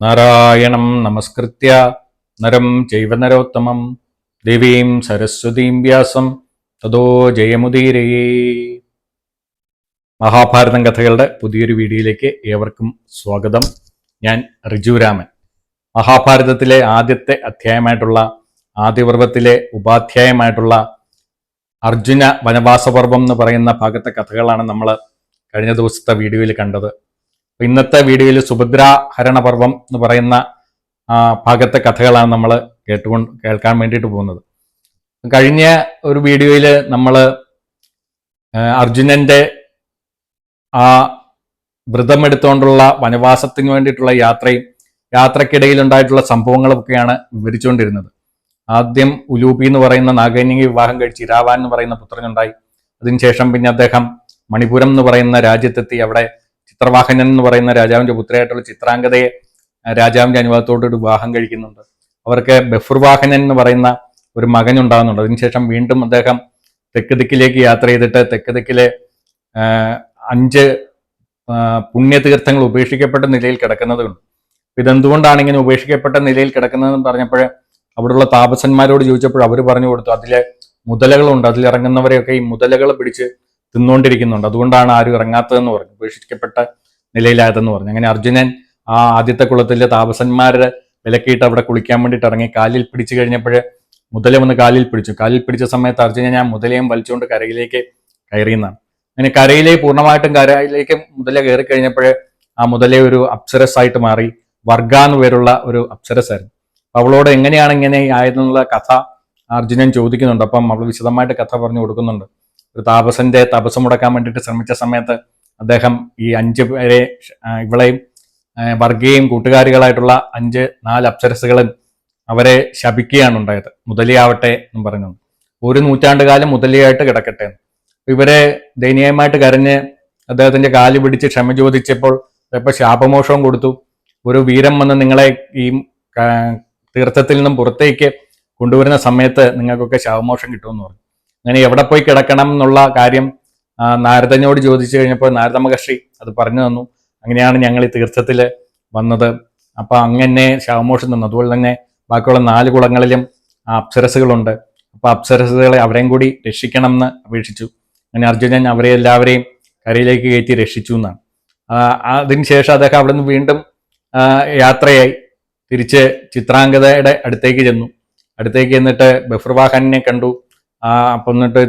നാരായണം നമസ്കൃത്യ. നരം ചൈവ നരോത്തമം. ദേവീം സരസ്വതീം വ്യാസം. തതോ ജയമുദീരയേ. മഹാഭാരതം കഥകളുടെ പുതിയൊരു വീഡിയോയിലേക്ക് ഏവർക്കും സ്വാഗതം. ഞാൻ റിജുരാമൻ മഹാഭാരതത്തിലെ ആദ്യത്തെ അധ്യായമായിട്ടുള്ള ആദ്യപർവത്തിലെ ഉപാധ്യായമായിട്ടുള്ള അർജുന വനവാസപർവം എന്ന് പറയുന്ന ഭാഗത്തെ കഥകളാണ് നമ്മൾ കഴിഞ്ഞ ദിവസത്തെ വീഡിയോയിൽ കണ്ടത്. ഇന്നത്തെ വീഡിയോയിൽ സുഭദ്ര ഹരണപർവം എന്ന് പറയുന്ന ഭാഗത്തെ കഥകളാണ് നമ്മൾ കേട്ടുകൊണ്ട് കേൾക്കാൻ വേണ്ടിയിട്ട് പോകുന്നത്. കഴിഞ്ഞ ഒരു വീഡിയോയിൽ നമ്മൾ അർജുനന്റെ ആ വ്രതമെടുത്തുകൊണ്ടുള്ള വനവാസത്തിന് വേണ്ടിയിട്ടുള്ള യാത്രയും യാത്രക്കിടയിൽ ഉണ്ടായിട്ടുള്ള സംഭവങ്ങളൊക്കെയാണ് വിവരിച്ചുകൊണ്ടിരുന്നത്. ആദ്യം ഉലൂപി എന്ന് പറയുന്ന നാഗന്യകി വിവാഹം കഴിച്ച് ഇരാവാൻ എന്ന് പറയുന്ന പുത്രനുണ്ടായി. അതിനുശേഷം പിന്നെ അദ്ദേഹം മണിപുരം എന്ന് പറയുന്ന രാജ്യത്തെത്തി അവിടെ ചിത്രവാഹനൻ എന്ന് പറയുന്ന രാജാവിന്റെ പുത്രയായിട്ടുള്ള ചിത്രാംഗതയെ രാജാവിന്റെ ഒരു വിവാഹം കഴിക്കുന്നുണ്ട്. അവർക്ക് ബഫുർവാഹനൻ എന്ന് പറയുന്ന ഒരു മകൻ ഉണ്ടാകുന്നുണ്ട്. അതിനുശേഷം വീണ്ടും അദ്ദേഹം തെക്ക് ദിക്കിലേക്ക് യാത്ര ചെയ്തിട്ട് തെക്ക് ദിക്കിലെ അഞ്ച് പുണ്യതീർത്ഥങ്ങൾ ഉപേക്ഷിക്കപ്പെട്ട നിലയിൽ കിടക്കുന്നതുണ്ട്. ഇതെന്തുകൊണ്ടാണ് ഇങ്ങനെ ഉപേക്ഷിക്കപ്പെട്ട നിലയിൽ കിടക്കുന്നതെന്ന് പറഞ്ഞപ്പോൾ അവിടെയുള്ള താപസന്മാരോട് ചോദിച്ചപ്പോൾ അവർ പറഞ്ഞു കൊടുത്തു. അതിലെ മുതലകളുണ്ട്. അതിലിറങ്ങുന്നവരെയൊക്കെ ഈ മുതലകൾ പിടിച്ച് തിന്നുകൊണ്ടിരിക്കുന്നുണ്ട് അതുകൊണ്ടാണ് ആരും ഇറങ്ങാത്തതെന്ന് പറഞ്ഞു ഉപേക്ഷിക്കപ്പെട്ട നിലയിലായതെന്ന് പറഞ്ഞു. അങ്ങനെ അർജുനൻ ആ ആദ്യത്തെ കുളത്തിലെ താപസന്മാരെ വിലക്കിയിട്ട് അവിടെ കുളിക്കാൻ വേണ്ടിയിട്ട് ഇറങ്ങി കാലിൽ പിടിച്ചു കഴിഞ്ഞപ്പോൾ മുതല വന്ന് കാലിൽ പിടിച്ചു. കാലിൽ പിടിച്ച സമയത്ത് അർജുനൻ ഞാൻ മുതലയും വലിച്ചുകൊണ്ട് കരയിലേക്ക് കയറിയെന്നാണ്. അങ്ങനെ കരയിലേക്ക് പൂർണമായിട്ടും കരയിലേക്ക് മുതല കയറി കഴിഞ്ഞപ്പോൾ ആ മുതലെ ഒരു അപ്സരസ് ആയിട്ട് മാറി. വർഗ എന്ന് പേരുള്ള ഒരു അപ്സരസ് ആയിരുന്നു അപ്പൊ അവളോട് എങ്ങനെയാണ് ഇങ്ങനെ ആയതെന്നുള്ള കഥ അർജുനൻ ചോദിക്കുന്നുണ്ട്. അപ്പം അവൾ വിശദമായിട്ട് കഥ പറഞ്ഞു കൊടുക്കുന്നുണ്ട്. ഒരു താപസന്റെ തപസ് മുടക്കാൻ വേണ്ടിയിട്ട് ശ്രമിച്ച സമയത്ത് അദ്ദേഹം ഈ അഞ്ച് പേരെ ഇവളെയും വർഗീയയും വർഗയും കൂട്ടുകാരികളായിട്ടുള്ള അഞ്ച് നാല് അപ്സരസുകളും അവരെ ശപിക്കുകയാണ് ഉണ്ടായത്. മുതലിയാവട്ടെ എന്നും പറഞ്ഞു. ഒരു നൂറ്റാണ്ട് കാലം മുതലിയായിട്ട് കിടക്കട്ടെ. ഇവരെ ദയനീയമായിട്ട് കരഞ്ഞ് അദ്ദേഹത്തിന്റെ കാൽ പിടിച്ച് ക്ഷമ ചോദിച്ചപ്പോൾ ഇപ്പൊ ശാപമോഷവും കൊടുത്തു. ഒരു വീരം വന്ന് നിങ്ങളെ ഈ തീർത്ഥത്തിൽ നിന്നും പുറത്തേക്ക് കൊണ്ടുവരുന്ന സമയത്ത് നിങ്ങൾക്കൊക്കെ ശാപമോഷം കിട്ടുമെന്ന് പറഞ്ഞു. അങ്ങനെ എവിടെ പോയി കിടക്കണം എന്നുള്ള കാര്യം നാരദനോട് ചോദിച്ചു കഴിഞ്ഞപ്പോൾ നാരദ മഹർഷി അത് പറഞ്ഞു തന്നു. അങ്ങനെയാണ് ഞങ്ങൾ ഈ തീർത്ഥത്തിൽ വന്നത്. അപ്പോൾ അങ്ങനെ ശവമോഷം തന്നു. അതുപോലെ തന്നെ ബാക്കിയുള്ള നാല് കുളങ്ങളിലും അപ്സരസുകളുണ്ട് അപ്പോൾ അപ്സരസുകളെ അവരെയും കൂടി രക്ഷിക്കണം എന്ന് അപേക്ഷിച്ചു. അങ്ങനെ അർജുനൻ അവരെ എല്ലാവരെയും കരയിലേക്ക് കയറ്റി രക്ഷിച്ചു എന്നാണ്. അതിനുശേഷം അദ്ദേഹം അവിടെ നിന്ന് വീണ്ടും യാത്രയായി. തിരിച്ച് ചിത്രാംഗതയുടെ അടുത്തേക്ക് ചെന്നു. അടുത്തേക്ക് ചെന്നിട്ട് ബഫർവാഹനെ കണ്ടു. ആ അപ്പം എന്നിട്ട്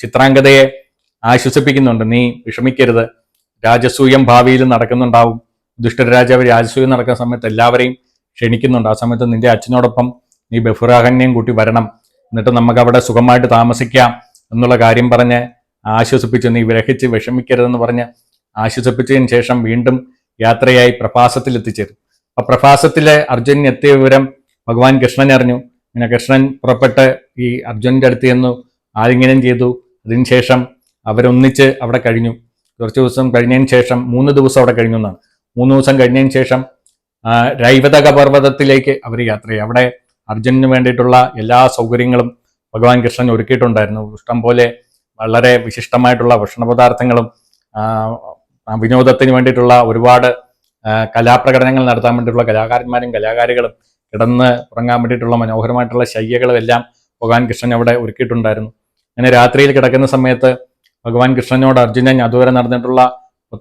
ചിത്രാംഗതയെ ആശ്വസിപ്പിക്കുന്നുണ്ട്. നീ വിഷമിക്കരുത്. രാജസൂയം ഭാവിയിൽ നടക്കുന്നുണ്ടാവും. ദുഷ്ടരാജാവ് രാജസൂയം നടക്കുന്ന സമയത്ത് എല്ലാവരെയും ക്ഷണിക്കുന്നുണ്ട്. ആ സമയത്ത് നിന്റെ അച്ഛനോടൊപ്പം നീ ബഫുറാഹനെയും കൂട്ടി വരണം. എന്നിട്ട് നമുക്ക് അവിടെ സുഖമായിട്ട് താമസിക്കാം എന്നുള്ള കാര്യം പറഞ്ഞ് ആശ്വസിപ്പിച്ച്. നീ വിരഹിച്ച് വിഷമിക്കരുതെന്ന് പറഞ്ഞ് ആശ്വസിപ്പിച്ചതിന് ശേഷം വീണ്ടും യാത്രയായി പ്രഭാസത്തിൽ എത്തിച്ചേരും അപ്പൊ പ്രഭാസത്തിലെ അർജുനൻ എത്തിയ വിവരം ഭഗവാൻ കൃഷ്ണൻ അറിഞ്ഞു ഇങ്ങനെ കൃഷ്ണൻ പുറപ്പെട്ട് ഈ അർജുനന്റെ അടുത്ത് ചെന്നു. ആലിംഗനം ചെയ്തു. അതിനുശേഷം അവരൊന്നിച്ച് അവിടെ കഴിഞ്ഞു. കുറച്ച് ദിവസം കഴിഞ്ഞതിന് ശേഷം മൂന്ന് ദിവസം അവിടെ കഴിഞ്ഞു എന്നാണ്. മൂന്ന് ദിവസം കഴിഞ്ഞതിന് ശേഷം രൈവതക പർവതത്തിലേക്ക് അവർ യാത്ര ചെയ്യും അവിടെ അർജുനന് വേണ്ടിയിട്ടുള്ള എല്ലാ സൗകര്യങ്ങളും ഭഗവാൻ കൃഷ്ണൻ ഒരുക്കിയിട്ടുണ്ടായിരുന്നു. ഇഷ്ടം പോലെ വളരെ വിശിഷ്ടമായിട്ടുള്ള ഭക്ഷണപദാർത്ഥങ്ങളും ആ, ആ, വിനോദത്തിന് വേണ്ടിയിട്ടുള്ള ഒരുപാട് കലാപ്രകടനങ്ങൾ നടത്താൻ വേണ്ടിയിട്ടുള്ള കലാകാരന്മാരും കലാകാരികളും കിടന്ന് ഉറങ്ങാൻ വേണ്ടിയിട്ടുള്ള മനോഹരമായിട്ടുള്ള ശയ്യകളെല്ലാം ഭഗവാൻ കൃഷ്ണൻ അവിടെ ഒരുക്കിയിട്ടുണ്ടായിരുന്നു. അങ്ങനെ രാത്രിയിൽ കിടക്കുന്ന സമയത്ത് ഭഗവാൻ കൃഷ്ണനോട് അർജുനൻ അതുവരെ നടന്നിട്ടുള്ള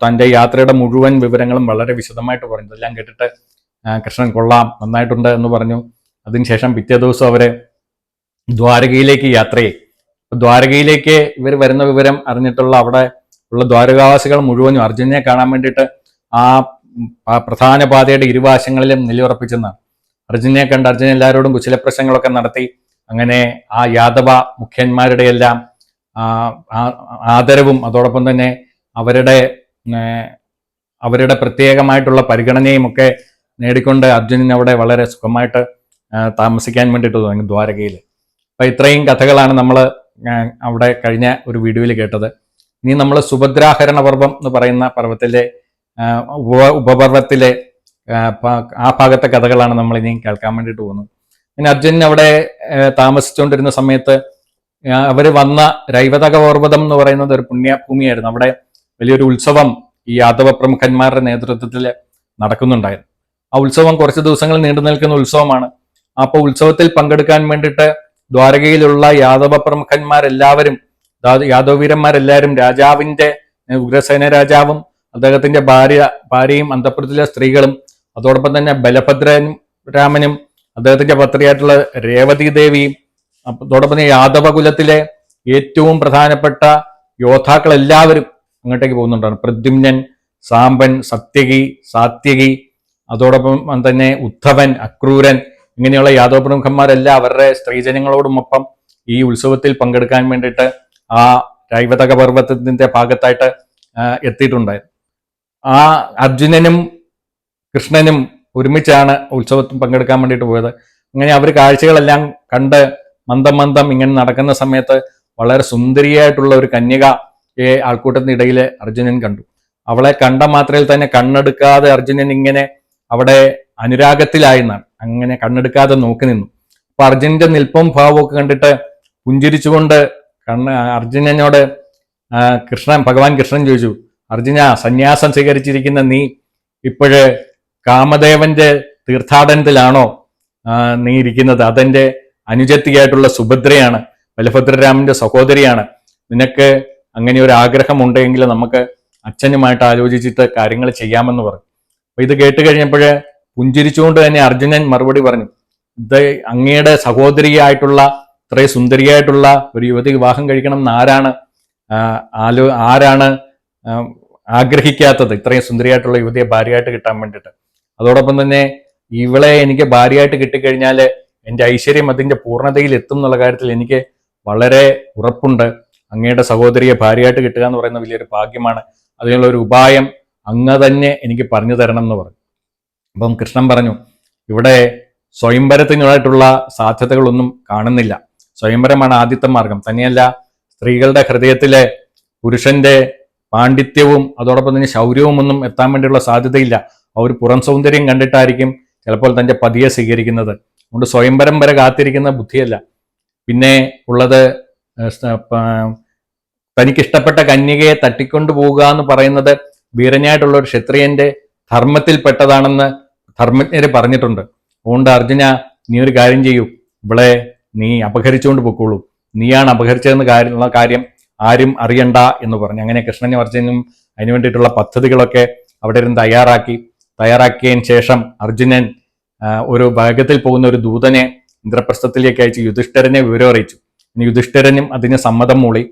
തന്റെ യാത്രയുടെ മുഴുവൻ വിവരങ്ങളും വളരെ വിശദമായിട്ട് പറഞ്ഞു. ഇതെല്ലാം കേട്ടിട്ട് കൃഷ്ണൻ കൊള്ളാം നന്നായിട്ടുണ്ട് എന്ന് പറഞ്ഞു. അതിനുശേഷം പിറ്റേ ദിവസം അവർ ദ്വാരകയിലേക്ക് യാത്രയെ ദ്വാരകയിലേക്ക് ഇവർ വരുന്ന വിവരം അറിഞ്ഞിട്ടുള്ള അവിടെ ഉള്ള ദ്വാരകാവാസികൾ മുഴുവനും അർജുനനെ കാണാൻ വേണ്ടിയിട്ട് ആ പ്രധാന പാതയുടെ ഇരുവാശങ്ങളിലും നിലയുറപ്പിച്ചെന്നാണ്. അർജുനെ കണ്ട് അർജുന എല്ലാവരോടും കുശല പ്രശ്നങ്ങളൊക്കെ നടത്തി. അങ്ങനെ ആ യാദവ മുഖ്യന്മാരുടെ എല്ലാം ആദരവും അതോടൊപ്പം തന്നെ അവരുടെ അവരുടെ പ്രത്യേകമായിട്ടുള്ള പരിഗണനയും ഒക്കെ നേടിക്കൊണ്ട് അർജുനൻ അവിടെ വളരെ സുഖമായിട്ട് താമസിക്കാൻ വേണ്ടിയിട്ട് തുടങ്ങി ദ്വാരകയിൽ. അപ്പൊ ഇത്രയും കഥകളാണ് നമ്മൾ അവിടെ കഴിഞ്ഞ ഒരു വീഡിയോയിൽ കേട്ടത്. ഇനി നമ്മൾ സുഭദ്രാഹരണ പർവം എന്ന് പറയുന്ന പർവത്തിലെ ഉപ ഉപപർവത്തിലെ ആ, ഭാഗത്തെ കഥകളാണ് നമ്മൾ ഇനി കേൾക്കാൻ വേണ്ടിയിട്ട് പോകുന്നത്. പിന്നെ അർജുൻ അവിടെ താമസിച്ചുകൊണ്ടിരുന്ന സമയത്ത് അവർ വന്ന രൈവതക പർവതം എന്ന് പറയുന്നത് ഒരു പുണ്യഭൂമിയായിരുന്നു. അവിടെ വലിയൊരു ഉത്സവം ഈ യാദവ പ്രമുഖന്മാരുടെ നേതൃത്വത്തിൽ നടക്കുന്നുണ്ടായിരുന്നു. ആ ഉത്സവം കുറച്ച് ദിവസങ്ങൾ നീണ്ടു നിൽക്കുന്ന ഉത്സവമാണ്. അപ്പോൾ ഉത്സവത്തിൽ പങ്കെടുക്കാൻ വേണ്ടിയിട്ട് ദ്വാരകയിലുള്ള യാദവ പ്രമുഖന്മാരെല്ലാവരും യാദവീരന്മാരെല്ലാവരും രാജാവിന്റെ ഉഗ്രസേന രാജാവും അദ്ദേഹത്തിന്റെ ഭാര്യ ഭാര്യയും അന്തപുരത്തിലെ സ്ത്രീകളും അതോടൊപ്പം തന്നെ ബലഭദ്രൻ രാമനും അദ്ദേഹത്തിന്റെ പത്രിയായിട്ടുള്ള രേവതി ദേവിയും അതോടൊപ്പം യാദവ കുലത്തിലെ ഏറ്റവും പ്രധാനപ്പെട്ട യോദ്ധാക്കൾ എല്ലാവരും അങ്ങോട്ടേക്ക് പോകുന്നുണ്ടാണ്. പ്രദ്യുമ്നൻ സാമ്പൻ സത്യകി സാത്യകി അതോടൊപ്പം തന്നെ ഉദ്ധവൻ അക്രൂരൻ ഇങ്ങനെയുള്ള യാദവ പ്രമുഖന്മാരെല്ലാം അവരുടെ സ്ത്രീജനങ്ങളോടുമൊപ്പം ഈ ഉത്സവത്തിൽ പങ്കെടുക്കാൻ വേണ്ടിയിട്ട് ആ രൈവതക പർവതത്തിന്റെ ഭാഗത്തായിട്ട് എത്തിയിട്ടുണ്ടായിരുന്നു. ആ അർജുനനും കൃഷ്ണനും ഒരുമിച്ചാണ് ഉത്സവത്തിൽ പങ്കെടുക്കാൻ വേണ്ടിയിട്ട് പോയത്. അങ്ങനെ അവർ കാഴ്ചകളെല്ലാം കണ്ട് മന്ദം മന്ദം ഇങ്ങനെ നടക്കുന്ന സമയത്ത് വളരെ സുന്ദരിയായിട്ടുള്ള ഒരു കന്യക കന്യകയെ ആൾക്കൂട്ടത്തിനിടയിൽ അർജുനൻ കണ്ടു. അവളെ കണ്ട മാത്രയിൽ തന്നെ കണ്ണെടുക്കാതെ അർജുനൻ ഇങ്ങനെ അവിടെ അനുരാഗത്തിലായിരുന്നാണ് അങ്ങനെ കണ്ണെടുക്കാതെ നോക്കി നിന്നു. അപ്പൊ അർജുനന്റെ നിൽപ്പം ഭാവമൊക്കെ കണ്ടിട്ട് പുഞ്ചിരിച്ചുകൊണ്ട് കണ്ണ അർജുനനോട് കൃഷ്ണൻ ഭഗവാൻ കൃഷ്ണൻ ചോദിച്ചു അർജുന സന്യാസം സ്വീകരിച്ചിരിക്കുന്ന നീ ഇപ്പോഴ് കാമദേവന്റെ തീർത്ഥാടനത്തിലാണോ നീ ഇരിക്കുന്നത്? അതെന്റെ അനുജത്തിയായിട്ടുള്ള സുഭദ്രയാണ് ബലഭദ്രരാമന്റെ സഹോദരിയാണ്. നിനക്ക് അങ്ങനെ ഒരു ആഗ്രഹമുണ്ടെങ്കിൽ നമുക്ക് അച്ഛനുമായിട്ട് ആലോചിച്ചിട്ട് കാര്യങ്ങൾ ചെയ്യാമെന്ന് പറഞ്ഞു. അപ്പൊ ഇത് കേട്ട് കഴിഞ്ഞപ്പോൾ പുഞ്ചിരിച്ചുകൊണ്ട് തന്നെ അർജുനൻ മറുപടി പറഞ്ഞു. ഇത് അങ്ങയുടെ സഹോദരിയായിട്ടുള്ള ഇത്രയും സുന്ദരിയായിട്ടുള്ള ഒരു യുവതി വിവാഹം കഴിക്കണം എന്ന് ആരാണ് ആലോ ആരാണ് ആഗ്രഹിക്കാത്തത്? ഇത്രയും സുന്ദരിയായിട്ടുള്ള യുവതിയെ ഭാര്യയായിട്ട് കിട്ടാൻ വേണ്ടിയിട്ട്. അതോടൊപ്പം തന്നെ ഇവളെ എനിക്ക് ഭാര്യയായിട്ട് കിട്ടിക്കഴിഞ്ഞാൽ എന്റെ ഐശ്വര്യം അതിന്റെ പൂർണതയിൽ എത്തും എന്നുള്ള കാര്യത്തിൽ എനിക്ക് വളരെ ഉറപ്പുണ്ട്. അങ്ങയുടെ സഹോദരിയെ ഭാര്യയായിട്ട് കിട്ടുക എന്ന് പറയുന്ന വലിയൊരു ഭാഗ്യമാണ്. അതിനുള്ള ഒരു ഉപായം അങ്ങ് തന്നെ എനിക്ക് പറഞ്ഞു തരണം എന്ന് പറഞ്ഞു. അപ്പം കൃഷ്ണൻ പറഞ്ഞു ഇവിടെ സ്വയംവരത്തിനായിട്ടുള്ള സാധ്യതകളൊന്നും കാണുന്നില്ല. സ്വയംവരമാണ് ആദ്യത്തെ മാർഗം. തന്നെയല്ല സ്ത്രീകളുടെ ഹൃദയത്തിലെ പുരുഷന്റെ പാണ്ഡിത്യവും അതോടൊപ്പം തന്നെ ശൗര്യവും ഒന്നും എത്താൻ വേണ്ടിയുള്ള സാധ്യതയില്ല. ഒരു പുറം സൗന്ദര്യം കണ്ടിട്ടായിരിക്കും ചിലപ്പോൾ തന്റെ പതിയെ സ്വീകരിക്കുന്നത്. അതുകൊണ്ട് സ്വയംവരം വരെ കാത്തിരിക്കുന്ന ബുദ്ധിയല്ല. പിന്നെ ഉള്ളത് തനിക്കിഷ്ടപ്പെട്ട കന്യകയെ തട്ടിക്കൊണ്ടു പോവുക എന്ന് പറയുന്നത് വീരനായിട്ടുള്ള ഒരു ക്ഷത്രിയന്റെ ധർമ്മത്തിൽപ്പെട്ടതാണെന്ന് ധർമ്മജ്ഞര് പറഞ്ഞിട്ടുണ്ട്. അതുകൊണ്ട് അർജുന നീ ഒരു കാര്യം ചെയ്യൂ. ഇവളെ നീ അപഹരിച്ചുകൊണ്ട് പൊക്കോളൂ. നീയാണ് അപഹരിച്ചതെന്ന് കാര്യമുള്ള കാര്യം ആരും അറിയണ്ട എന്ന് പറഞ്ഞു. അങ്ങനെ കൃഷ്ണനും അർജുനും അതിനു വേണ്ടിയിട്ടുള്ള പദ്ധതികളൊക്കെ അവിടെ ഇരുന്ന് തയ്യാറാക്കി. തയ്യാറാക്കിയതിന് ശേഷം അർജുനൻ ഒരു ഭാഗത്തിൽ പോകുന്ന ഒരു ദൂതനെ ഇന്ദ്രപ്രസ്ഥത്തിലേക്ക് അയച്ച് യുധിഷ്ഠരനെ വിവരം അറിയിച്ചു. യുധിഷ്ഠിരനും അതിന് സമ്മതം മൂളി.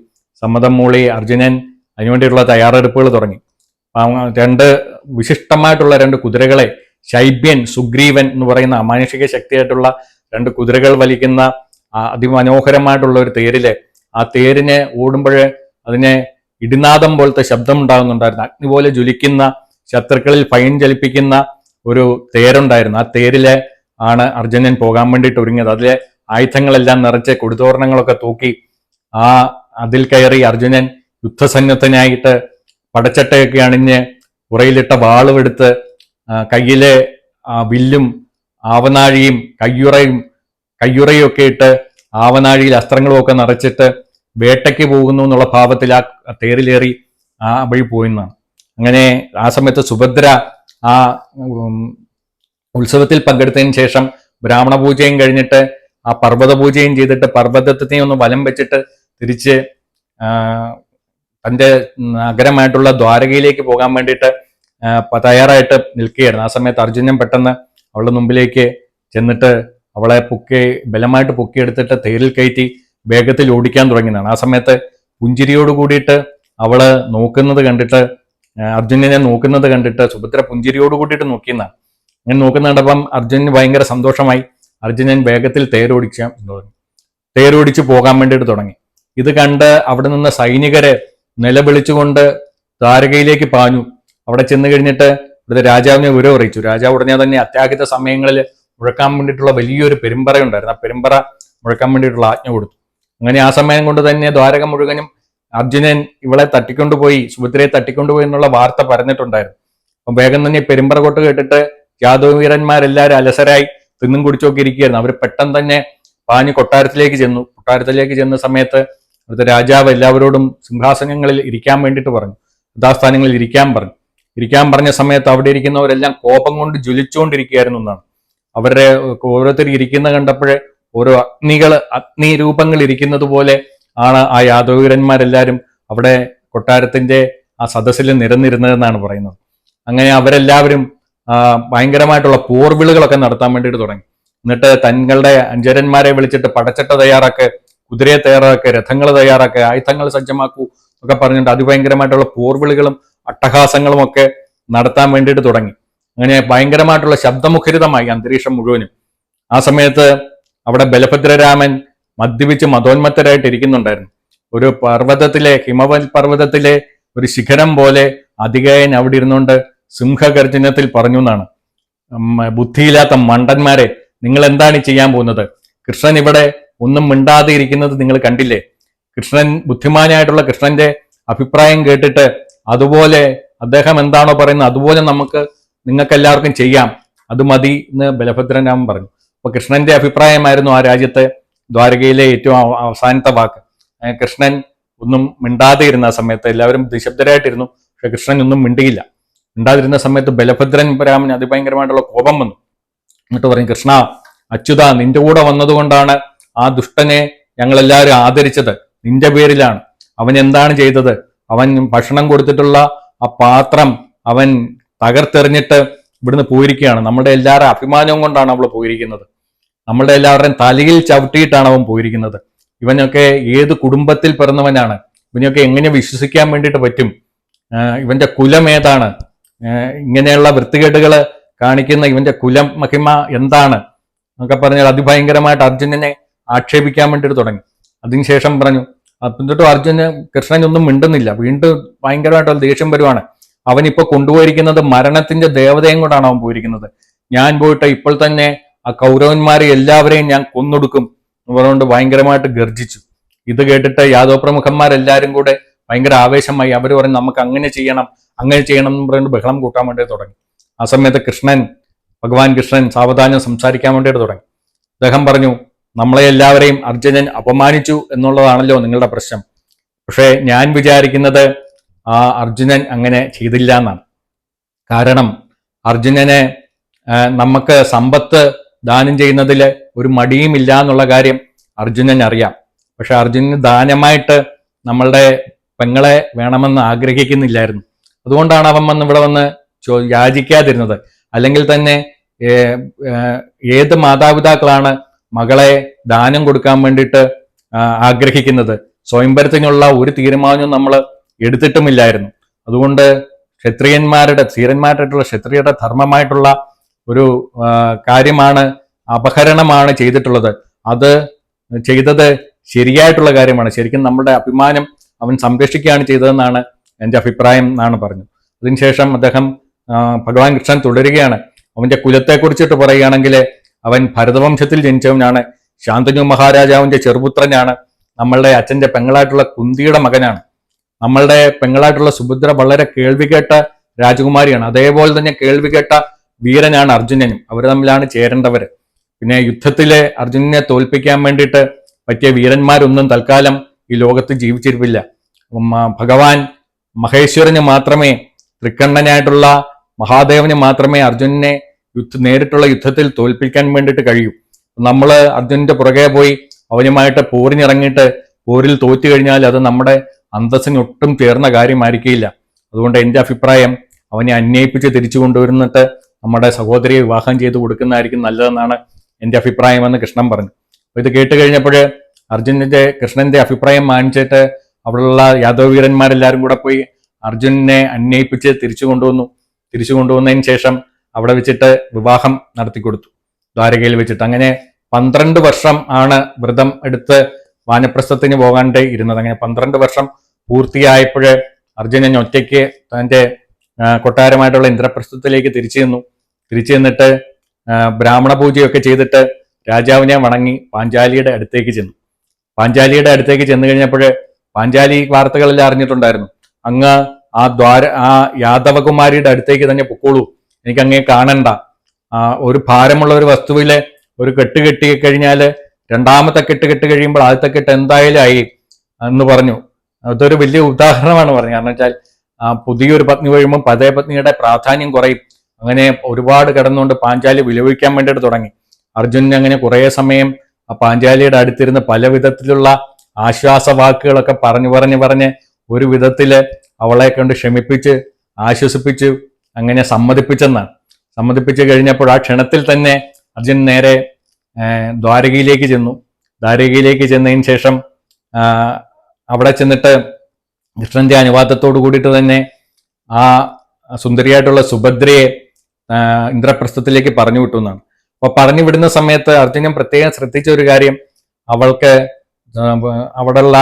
സമ്മതം മൂളി അർജുനൻ അതിനുവേണ്ടിയുള്ള തയ്യാറെടുപ്പുകൾ തുടങ്ങി. രണ്ട് വിശിഷ്ടമായിട്ടുള്ള രണ്ട് കുതിരകളെ ശൈബ്യൻ സുഗ്രീവൻ എന്ന് പറയുന്ന അമാനുഷിക ശക്തിയായിട്ടുള്ള രണ്ട് കുതിരകൾ വലിക്കുന്ന അതിമനോഹരമായിട്ടുള്ള ഒരു തേരിൽ ആ തേരിനെ ഓടുമ്പോൾ അതിനെ ഇടിനാദം പോലത്തെ ശബ്ദം ഉണ്ടാകുന്നുണ്ടായിരുന്നു. അഗ്നി പോലെ ജ്വലിക്കുന്ന ശത്രുക്കളിൽ ഫൈൻ ചലിപ്പിക്കുന്ന ഒരു തേരുണ്ടായിരുന്നു. ആ തേരിലെ ആണ് അർജുനൻ പോകാൻ വേണ്ടിയിട്ട് ഒരുങ്ങിയത്. അതിലെ ആയുധങ്ങളെല്ലാം നിറച്ച് കൊടുതോരണങ്ങളൊക്കെ തൂക്കി ആ അതിൽ കയറി അർജുനൻ യുദ്ധസന്നദ്ധനായിട്ട് പടച്ചട്ടയൊക്കെ അണിഞ്ഞ് ഉറയിലിട്ട വാളുമെടുത്ത് കയ്യിലെ വില്ലും ആവനാഴിയും കയ്യുറയും കയ്യുറയും ഒക്കെ ഇട്ട് ആവനാഴിയിൽ അസ്ത്രങ്ങളും ഒക്കെ നിറച്ചിട്ട് വേട്ടയ്ക്ക് പോകുന്നു എന്നുള്ള ഭാവത്തിൽ ആ തേരിലേറി ആ വഴി പോയെന്നാണ്. അങ്ങനെ ആ സമയത്ത് സുഭദ്ര ആ ഉത്സവത്തിൽ പങ്കെടുത്തതിന് ശേഷം ബ്രാഹ്മണ പൂജയും കഴിഞ്ഞിട്ട് ആ പർവത പൂജയും ചെയ്തിട്ട് പർവതത്തിനെ ഒന്ന് വലം വെച്ചിട്ട് തിരിച്ച് തന്റെ നഗരമായിട്ടുള്ള ദ്വാരകയിലേക്ക് പോകാൻ വേണ്ടിയിട്ട് തയ്യാറായിട്ട് നിൽക്കുകയായിരുന്നു. ആ സമയത്ത് അർജുനൻ പെട്ടെന്ന് അവളുടെ മുമ്പിലേക്ക് ചെന്നിട്ട് അവളെ പൊക്കി ബലമായിട്ട് പൊക്കിയെടുത്തിട്ട് തേരിൽ കയറ്റി വേഗത്തിൽ ഓടിക്കാൻ തുടങ്ങിയതാണ്. ആ സമയത്ത് പുഞ്ചിരിയോട് കൂടിയിട്ട് അവൾ നോക്കുന്നത് കണ്ടിട്ട് ആ, അർജുനനെ നോക്കുന്നത് കണ്ടിട്ട് സുഭദ്ര പുഞ്ചിരിയോട് കൂട്ടിയിട്ട് നോക്കിയെന്നാണ് ഞാൻ നോക്കുന്ന കണ്ടപ്പം അർജുനന് ഭയങ്കര സന്തോഷമായി. അർജുനൻ വേഗത്തിൽ തേരോടിച്ച തുടങ്ങി തേരോടിച്ച് പോകാൻ വേണ്ടിയിട്ട് തുടങ്ങി. ഇത് കണ്ട് അവിടെ നിന്ന് സൈനികരെ നിലവിളിച്ചുകൊണ്ട് ദ്വാരകയിലേക്ക് പാഞ്ഞു. അവിടെ ചെന്ന് കഴിഞ്ഞിട്ട് ഇവിടുത്തെ രാജാവിനെ വിവരം അറിയിച്ചു. രാജാവ് ഉടനെ തന്നെ അത്യാഹിത സമയങ്ങളിൽ മുഴക്കാൻ വേണ്ടിയിട്ടുള്ള വലിയൊരു പെരുമ്പറ ഉണ്ടായിരുന്നു ആ പെരുമ്പറ മുഴക്കാൻ വേണ്ടിയിട്ടുള്ള ആജ്ഞ കൊടുത്തു. അങ്ങനെ ആ സമയം കൊണ്ട് തന്നെ ദ്വാരക മുഴുവനും അർജുനൻ ഇവളെ തട്ടിക്കൊണ്ടുപോയി സുഭദ്രയെ തട്ടിക്കൊണ്ടുപോയി എന്നുള്ള വാർത്ത പറഞ്ഞിട്ടുണ്ടായിരുന്നു അപ്പം വേഗം തന്നെ പെരുമ്പറ കൊട്ട് കേട്ടിട്ട് യാദവ അലസരായി തിന്നും കുടിച്ചൊക്കെ ഇരിക്കുകയായിരുന്നു. അവർ പെട്ടെന്ന് തന്നെ പാഞ്ഞ് കൊട്ടാരത്തിലേക്ക് ചെന്നു. കൊട്ടാരത്തിലേക്ക് ചെന്ന സമയത്ത് അവിടുത്തെ രാജാവ് എല്ലാവരോടും സിംഹാസനങ്ങളിൽ ഇരിക്കാൻ വേണ്ടിയിട്ട് പറഞ്ഞു. യഥാസ്ഥാനങ്ങളിൽ ഇരിക്കാൻ പറഞ്ഞു. ഇരിക്കാൻ പറഞ്ഞ സമയത്ത് അവിടെ ഇരിക്കുന്നവരെല്ലാം കോപം കൊണ്ട് ജ്വലിച്ചുകൊണ്ടിരിക്കുകയായിരുന്നു എന്നാണ്. അവരുടെ ഓരോരുത്തർ ഇരിക്കുന്ന കണ്ടപ്പോഴേ ഓരോ അഗ്നികൾ അഗ്നി രൂപങ്ങൾ ഇരിക്കുന്നത് പോലെ ആണ് ആ യാദവീരന്മാരെല്ലാവരും അവിടെ കൊട്ടാരത്തിന്റെ ആ സദസ്സിൽ നിരന്നിരുന്നതെന്നാണ് പറയുന്നത്. അങ്ങനെ അവരെല്ലാവരും ഭയങ്കരമായിട്ടുള്ള പോർവിളുകളൊക്കെ നടത്താൻ വേണ്ടിയിട്ട് തുടങ്ങി. എന്നിട്ട് തങ്ങളുടെ അഞ്ചരന്മാരെ വിളിച്ചിട്ട് പടച്ചട്ട തയ്യാറാക്ക് കുതിരയെ തയ്യാറാക്ക് രഥങ്ങൾ തയ്യാറാക്ക് ആയുധങ്ങൾ സജ്ജമാക്കൂ ഒക്കെ പറഞ്ഞിട്ട് അതിഭയങ്കരമായിട്ടുള്ള പോർവിളികളും അട്ടഹാസങ്ങളും ഒക്കെ നടത്താൻ വേണ്ടിയിട്ട് തുടങ്ങി. അങ്ങനെ ഭയങ്കരമായിട്ടുള്ള ശബ്ദമുഖരിതമായി അന്തരീക്ഷം മുഴുവനും. ആ സമയത്ത് അവിടെ ബലഭദ്രരാമൻ മദ്യപിച്ച് മതോന്മത്തരായിട്ട് ഇരിക്കുന്നുണ്ടായിരുന്നു. ഒരു പർവതത്തിലെ ഹിമവൽ പർവതത്തിലെ ഒരു ശിഖരം പോലെ അധികായൻ അവിടെ ഇരുന്നുകൊണ്ട് സിംഹഗർജനത്തിൽ പറഞ്ഞു എന്നാണ്. ബുദ്ധിയില്ലാത്ത മണ്ടന്മാരെ നിങ്ങൾ എന്താണ് ചെയ്യാൻ പോകുന്നത്? കൃഷ്ണൻ ഇവിടെ ഒന്നും മിണ്ടാതെ ഇരിക്കുന്നത് നിങ്ങൾ കണ്ടില്ലേ? കൃഷ്ണൻ ബുദ്ധിമാനായിട്ടുള്ള കൃഷ്ണന്റെ അഭിപ്രായം കേട്ടിട്ട് അതുപോലെ അദ്ദേഹം എന്താണോ പറയുന്നത് അതുപോലെ നമുക്ക് നിങ്ങൾക്ക് എല്ലാവർക്കും ചെയ്യാം. അത് മതി എന്ന് ബലഭദ്രൻ രാമൻ പറഞ്ഞു. അപ്പൊ കൃഷ്ണന്റെ അഭിപ്രായമായിരുന്നു ആ രാജ്യത്തെ ദ്വാരകയിലെ ഏറ്റവും അവസാനത്തെ വാക്ക്. കൃഷ്ണൻ ഒന്നും മിണ്ടാതെ ഇരുന്ന സമയത്ത് എല്ലാവരും നിശബ്ദരായിട്ടിരുന്നു. പക്ഷെ കൃഷ്ണൻ ഒന്നും മിണ്ടിയില്ല. മിണ്ടാതിരുന്ന സമയത്ത് ബലഭദ്രൻ രാമൻ അതിഭയങ്കരമായിട്ടുള്ള കോപം വന്നു. എന്നിട്ട് പറയും കൃഷ്ണ അച്യുത നിന്റെ കൂടെ വന്നതുകൊണ്ടാണ് ആ ദുഷ്ടനെ ഞങ്ങളെല്ലാവരും ആദരിച്ചത്. നിന്റെ പേരിലാണ്. അവൻ എന്താണ് ചെയ്തത്? അവൻ ഭക്ഷണം കൊടുത്തിട്ടുള്ള ആ പാത്രം അവൻ തകർത്തെറിഞ്ഞിട്ട് ഇവിടുന്ന് പോയിരിക്കുകയാണ്. നമ്മുടെ എല്ലാവരുടെ അഭിമാനവും കൊണ്ടാണ് അവൾ പോയിരിക്കുന്നത്. നമ്മുടെ എല്ലാവരുടെയും തലയിൽ ചവിട്ടിയിട്ടാണ് അവൻ പോയിരിക്കുന്നത്. ഇവനൊക്കെ ഏത് കുടുംബത്തിൽ പിറന്നവനാണ്? ഇവനെയൊക്കെ എങ്ങനെ വിശ്വസിക്കാൻ വേണ്ടിയിട്ട് പറ്റും? ഇവന്റെ കുലം ഏതാണ്? ഇങ്ങനെയുള്ള വൃത്തികേടുകൾ കാണിക്കുന്ന ഇവന്റെ കുലം മഹിമ എന്താണ്? എന്നൊക്കെ പറഞ്ഞാൽ അതിഭയങ്കരമായിട്ട് അർജുനനെ ആക്ഷേപിക്കാൻ വേണ്ടിയിട്ട് തുടങ്ങി. അതിനുശേഷം പറഞ്ഞു എന്നിട്ടും അർജുന് കൃഷ്ണൻ ഒന്നും മിണ്ടുന്നില്ല. വീണ്ടും ഭയങ്കരമായിട്ടുള്ള ദേഷ്യം വരുവാണ്. അവൻ ഇപ്പൊ കൊണ്ടുപോയിരിക്കുന്നത് മരണത്തിന്റെ ദേവതയും കൊണ്ടാണ് അവൻ പോയിരിക്കുന്നത്. ഞാൻ പോയിട്ട് ഇപ്പോൾ തന്നെ ആ കൗരവന്മാരെ എല്ലാവരെയും ഞാൻ കൊന്നൊടുക്കും എന്ന് പറഞ്ഞുകൊണ്ട് ഭയങ്കരമായിട്ട് ഗർജിച്ചു. ഇത് കേട്ടിട്ട് യാദവ പ്രമുഖന്മാരെല്ലാരും കൂടെ ഭയങ്കര ആവേശമായി. അവർ പറഞ്ഞു നമുക്ക് അങ്ങനെ ചെയ്യണം അങ്ങനെ ചെയ്യണം എന്ന് പറഞ്ഞുകൊണ്ട് ബഹളം കൂട്ടാൻ വേണ്ടി തുടങ്ങി. ആ സമയത്ത് കൃഷ്ണൻ ഭഗവാൻ കൃഷ്ണൻ സാവധാനം സംസാരിക്കാൻ വേണ്ടിയിട്ട് തുടങ്ങി. അദ്ദേഹം പറഞ്ഞു നമ്മളെ എല്ലാവരെയും അർജുനൻ അപമാനിച്ചു എന്നുള്ളതാണല്ലോ നിങ്ങളുടെ പ്രശ്നം. പക്ഷേ ഞാൻ വിചാരിക്കുന്നത് ആ അർജുനൻ അങ്ങനെ ചെയ്തില്ല എന്നാണ്. കാരണം അർജുനനെ നമുക്ക് സമ്പത്ത് ദാനം ചെയ്യുന്നതിൽ ഒരു മടിയുമില്ല എന്നുള്ള കാര്യം അർജുനൻ അറിയാം. പക്ഷെ അർജുനന് ദാനമായിട്ട് നമ്മളുടെ പെങ്ങളെ വേണമെന്ന് ആഗ്രഹിക്കുന്നില്ലായിരുന്നു. അതുകൊണ്ടാണ് അവൻ വന്ന് ഇവിടെ വന്ന് ചോ- യാചിക്കാതിരുന്നത്. അല്ലെങ്കിൽ തന്നെ ഏത് മാതാപിതാക്കളാണ് മകളെ ദാനം കൊടുക്കാൻ വേണ്ടിയിട്ട് ആഗ്രഹിക്കുന്നത്? സ്വയംഭരത്തിനുള്ള ഒരു തീരുമാനവും നമ്മൾ എടുത്തിട്ടുമില്ലായിരുന്നു. അതുകൊണ്ട് ക്ഷത്രിയന്മാരുടെ ധീരന്മാരായിട്ടുള്ള ക്ഷത്രിയരുടെ ധർമ്മമായിട്ടുള്ള ഒരു കാര്യമാണ് അപഹരണമാണ് ചെയ്തിട്ടുള്ളത്. അത് ചെയ്തത് ശരിയായിട്ടുള്ള കാര്യമാണ്. ശരിക്കും നമ്മുടെ അഭിമാനം അവൻ സംരക്ഷിക്കുകയാണ് ചെയ്തതെന്നാണ് എന്റെ അഭിപ്രായം എന്നാണ് പറഞ്ഞു അതിനുശേഷം അദ്ദേഹം ഭഗവാൻ കൃഷ്ണൻ തുടരുകയാണ്. അവന്റെ കുലത്തെ കുറിച്ചിട്ട് പറയുകയാണെങ്കിൽ അവൻ ഭരതവംശത്തിൽ ജനിച്ചവനാണ്. ശാന്തനു മഹാരാജാവിന്റെ ചെറുപുത്രനാണ്. നമ്മളുടെ അച്ഛന്റെ പെങ്ങളായിട്ടുള്ള കുന്തിയുടെ മകനാണ്. നമ്മളുടെ പെങ്ങളായിട്ടുള്ള സുഭദ്ര വളരെ കേൾവി കേട്ട രാജകുമാരിയാണ്. അതേപോലെ തന്നെ കേൾവികേട്ട വീരനാണ് അർജുനനും. അവർ തമ്മിലാണ് ചേരേണ്ടവർ പിന്നെ യുദ്ധത്തിലെ അർജുനനെ തോൽപ്പിക്കാൻ വേണ്ടിയിട്ട് പറ്റിയ വീരന്മാരൊന്നും തൽക്കാലം ഈ ലോകത്ത് ജീവിച്ചിരിപ്പില്ല ഭഗവാൻ മഹേശ്വരന് മാത്രമേ തൃക്കണ്ണനായിട്ടുള്ള മഹാദേവന് മാത്രമേ അർജുനനെ യുദ്ധ നേരിട്ടുള്ള യുദ്ധത്തിൽ തോൽപ്പിക്കാൻ വേണ്ടിയിട്ട് കഴിയൂ. നമ്മൾ അർജുനന്റെ പുറകെ പോയി അവനുമായിട്ട് പോരിനിറങ്ങിയിട്ട് പോരിൽ തോറ്റു കഴിഞ്ഞാൽ അത് നമ്മുടെ അന്തസ്സിന് ഒട്ടും ചേർന്ന കാര്യമായിരിക്കില്ല. അതുകൊണ്ട് എന്റെ അഭിപ്രായം അവനെ അന്വയിപ്പിച്ച് തിരിച്ചു കൊണ്ടുവരുന്നിട്ട് നമ്മുടെ സഹോദരിയെ വിവാഹം ചെയ്ത് കൊടുക്കുന്നതായിരിക്കും നല്ലതെന്നാണ് എന്റെ അഭിപ്രായമെന്ന് കൃഷ്ണൻ പറഞ്ഞു. അപ്പൊ ഇത് കേട്ട് കഴിഞ്ഞപ്പോൾ അർജുനന്റെ കൃഷ്ണന്റെ അഭിപ്രായം മാനിച്ചിട്ട് അവിടെയുള്ള യാദവ വീരന്മാരെല്ലാവരും കൂടെ പോയി അർജുനനെ അന്വയിപ്പിച്ച് തിരിച്ചു കൊണ്ടുവന്നു. തിരിച്ചു കൊണ്ടുവന്നതിന് ശേഷം അവിടെ വെച്ചിട്ട് വിവാഹം നടത്തി കൊടുത്തു ദ്വാരകയിൽ വെച്ചിട്ട്. അങ്ങനെ പന്ത്രണ്ട് വർഷം ആണ് വ്രതം എടുത്ത് വാനപ്രസ്ഥത്തിന് പോകാണ്ട് ഇരുന്നത്. അങ്ങനെ പന്ത്രണ്ട് വർഷം പൂർത്തിയായപ്പോൾ അർജുനൻ ഒറ്റയ്ക്ക് തന്റെ ആ, കൊട്ടാരമായിട്ടുള്ള ഇന്ദ്രപ്രസ്ഥത്തിലേക്ക് തിരിച്ചു ചെന്നു. തിരിച്ചു ചെന്നിട്ട് ബ്രാഹ്മണ പൂജയൊക്കെ ചെയ്തിട്ട് രാജാവിനെ വണങ്ങി പാഞ്ചാലിയുടെ അടുത്തേക്ക് ചെന്നു. പാഞ്ചാലിയുടെ അടുത്തേക്ക് ചെന്നു കഴിഞ്ഞപ്പോൾ പാഞ്ചാലി വാർത്തകളെല്ലാം അറിഞ്ഞിട്ടുണ്ടായിരുന്നു. അങ്ങ് ആ ദ്വാര ആ യാദവകുമാരിയുടെ അടുത്തേക്ക് തന്നെ പൊക്കോളൂ. എനിക്ക് അങ്ങേ കാണണ്ട. ഒരു ഭാരമുള്ള ഒരു വസ്തുവിലെ ഒരു കെട്ട് കെട്ടി കഴിഞ്ഞാൽ രണ്ടാമത്തെ കെട്ട് കെട്ട് കഴിയുമ്പോൾ ആദ്യത്തെ കെട്ട് എന്തായാലും ആയി എന്ന് പറഞ്ഞു. അതൊരു വലിയ ഉദാഹരണമാണ് പറഞ്ഞത്. കാരണം വെച്ചാൽ പുതിയൊരു പത്നി വരുമ്പോൾ പഴയ പത്നിയുടെ പ്രാധാന്യം കുറയും. അങ്ങനെ ഒരുപാട് കിടന്നുകൊണ്ട് പാഞ്ചാലി വിലപിക്കാൻ വേണ്ടിയിട്ട് തുടങ്ങി. അർജുനൻ അങ്ങനെ കുറേ സമയം ആ പാഞ്ചാലിയുടെ അടുത്തിരുന്ന് പല വിധത്തിലുള്ള ആശ്വാസ വാക്കുകളൊക്കെ പറഞ്ഞു പറഞ്ഞു പറഞ്ഞ് ഒരു വിധത്തിൽ അവളെ കണ്ട് ക്ഷമിപ്പിച്ച് ആശ്വസിപ്പിച്ച് അങ്ങനെ സമ്മതിപ്പിച്ചെന്നാണ് സമ്മതിപ്പിച്ച് കഴിഞ്ഞപ്പോൾ ആ ക്ഷണത്തിൽ തന്നെ അർജുൻ നേരെ ദ്വാരകയിലേക്ക് ചെന്നു. ദ്വാരകയിലേക്ക് ചെന്നതിന് ശേഷം അവിടെ ചെന്നിട്ട് കൃഷ്ണന്റെ അനുവാദത്തോടു കൂടിയിട്ട് തന്നെ ആ സുന്ദരിയായിട്ടുള്ള സുഭദ്രയെ ഇന്ദ്രപ്രസ്ഥത്തിലേക്ക് പറഞ്ഞു വിട്ടു എന്നാണ് അപ്പൊ പറഞ്ഞു വിടുന്ന സമയത്ത് അർജുനൻ പ്രത്യേകം ശ്രദ്ധിച്ച ഒരു കാര്യം. അവൾക്ക് അവിടെയുള്ള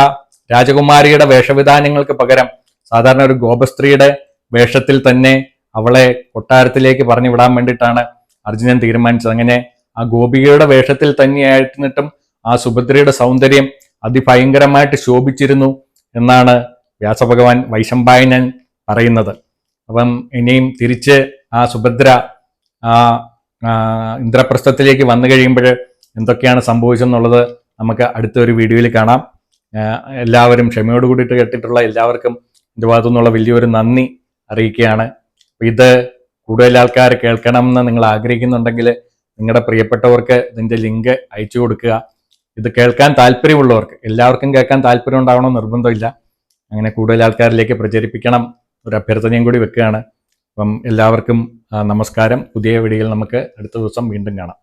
രാജകുമാരിയുടെ വേഷവിധാനങ്ങൾക്ക് പകരം സാധാരണ ഒരു ഗോപസ്ത്രീയുടെ വേഷത്തിൽ തന്നെ അവളെ കൊട്ടാരത്തിലേക്ക് പറഞ്ഞു വിടാൻ വേണ്ടിയിട്ടാണ് അർജുനൻ തീരുമാനിച്ചത്. അങ്ങനെ ആ ഗോപികയുടെ വേഷത്തിൽ തന്നെയായിരുന്നിട്ടും ആ സുഭദ്രയുടെ സൗന്ദര്യം അതിഭയങ്കരമായിട്ട് ശോഭിച്ചിരുന്നു എന്നാണ് വ്യാസഭഗവാൻ വൈശമ്പായനൻ പറയുന്നത്. അപ്പം ഇനിയും തിരിച്ച് ആ സുഭദ്ര ആ ഇന്ദ്രപ്രസ്ഥത്തിലേക്ക് വന്നു കഴിയുമ്പോൾ എന്തൊക്കെയാണ് സംഭവിച്ചെന്നുള്ളത് നമുക്ക് അടുത്ത ഒരു വീഡിയോയിൽ കാണാം. എല്ലാവരും ക്ഷമയോട് കൂടിയിട്ട് കേട്ടിട്ടുള്ള എല്ലാവർക്കും എന്റെ ഭാഗത്തു നിന്നുള്ള വലിയൊരു നന്ദി അറിയിക്കുകയാണ്. ഇത് കൂടുതൽ ആൾക്കാർ കേൾക്കണം എന്ന് നിങ്ങൾ ആഗ്രഹിക്കുന്നുണ്ടെങ്കിൽ നിങ്ങളുടെ പ്രിയപ്പെട്ടവർക്ക് ഇതിന്റെ ലിങ്ക് അയച്ചു കൊടുക്കുക. ഇത് കേൾക്കാൻ താല്പര്യമുള്ളവർക്ക് എല്ലാവർക്കും കേൾക്കാൻ താല്പര്യം ഉണ്ടാവണമെന്ന് നിർബന്ധമില്ല. അങ്ങനെ കൂടുതൽ ആൾക്കാരിലേക്ക് പ്രചരിപ്പിക്കണം. ഒരു അഭ്യർത്ഥനയും കൂടി വെക്കുകയാണ്. അപ്പം എല്ലാവർക്കും നമസ്കാരം. പുതിയ വീഡിയോയിൽ നമുക്ക് അടുത്ത ദിവസം വീണ്ടും കാണാം.